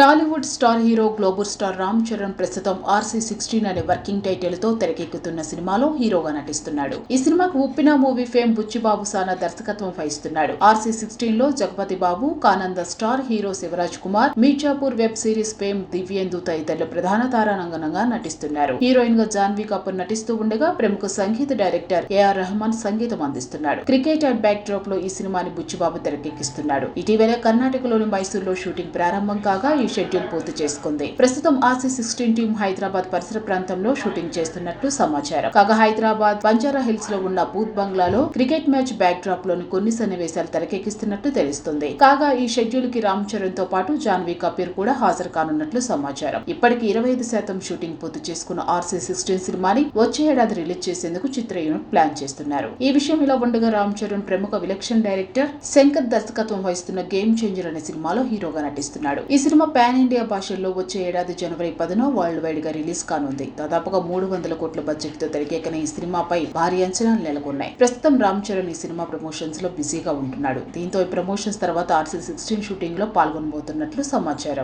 Tollywood star hero global star Ram Charan ప్రస్తుతం RC sixteen అనే working టైటిల్తో తెరకెక్కుతున్న సినిమాలో హీరోగా నటిస్తున్నాడు. ఈ సినిమాకు ఉప్పిన మూవీ ఫేమ్ బుచ్చిబాబు సానా దర్శకత్వం వహిస్తున్నాడు. ఆర్సీ సిక్స్టీన్లో Jagapathi Babu కానంద star hero Shivaraj Kumar Mirzapur web series fame Divyendu తదితరులు ప్రధాన తారానంగనంగా నటిస్తున్నారు. హీరోయిన్గా జాన్వీ కపూర్ నటిస్తూ ఉండగా ప్రముఖ సంగీత డైరెక్టర్ ఏఆర్ రెహమాన్ సంగీతం అందిస్తున్నాడు. క్రికెట్ అండ్ బ్యాక్ డ్రాప్లో ఈ సినిమాని బుచ్చిబాబు తెరకెక్కిస్తున్నాడు. ఇటీవల కర్ణాటకలోని మైసూర్లో షూటింగ్ ప్రారంభం కాగా ఈ షెడ్యూల్ పూర్తి చేసుకుంది. ప్రస్తుతం ఆర్సీ సిక్స్టీన్ టీం హైదరాబాద్ పరిసర ప్రాంతంలో షూటింగ్ చేస్తున్నట్లు సమాచారం. కాగా హైదరాబాద్ బంజారా హిల్స్లో ఉన్న బూత్ బంగ్లాలో క్రికెట్ మ్యాచ్ బ్యాక్ డ్రాప్లోని కొన్ని సన్నివేశాలు తెరకెక్కిస్తున్నట్లు తెలుస్తుంది. కాగా ఈ షెడ్యూల్కి రామ్ చరణ్తో పాటు జాన్వీ కపూర్ కూడా హాజరు కానున్నట్లు సమాచారం. ఇప్పటికి ఇరవై ఐదు శాతం షూటింగ్ పూర్తి చేసుకున్న ఆర్సీ సిక్స్టీన్ సినిమాని వచ్చే ఏడాది రిలీజ్ చేసేందుకు చిత్ర యూనిట్ ప్లాన్ చేస్తున్నారు. ఈ విషయం ఇలా ఉండగా రామ్ చరణ్ ప్రముఖ విలక్షణ డైరెక్టర్ శంకర్ దర్శకత్వం వహిస్తున్న గేమ్ చేంజర్ అనే సినిమాలో హీరోగా నటిస్తున్నాడు. ఈ సినిమా పాన్ ఇండియా భాషల్లో వచ్చే ఏడాది జనవరి పదిన వరల్డ్ వైడ్గా రిలీజ్ కానుంది. దాదాపుగా మూడు వందల కోట్ల బడ్జెట్తో తెరకెక్కిన ఈ సినిమాపై భారీ అంచనాలు నెలకొన్నాయి. ప్రస్తుతం రామ్ చరణ్ ఈ సినిమా ప్రమోషన్స్లో బిజీగా ఉంటున్నాడు. దీంతో ఈ ప్రమోషన్స్ తర్వాత ఆర్సీ సిక్స్టీన్ షూటింగ్లో పాల్గొనబోతున్నట్లు సమాచారం.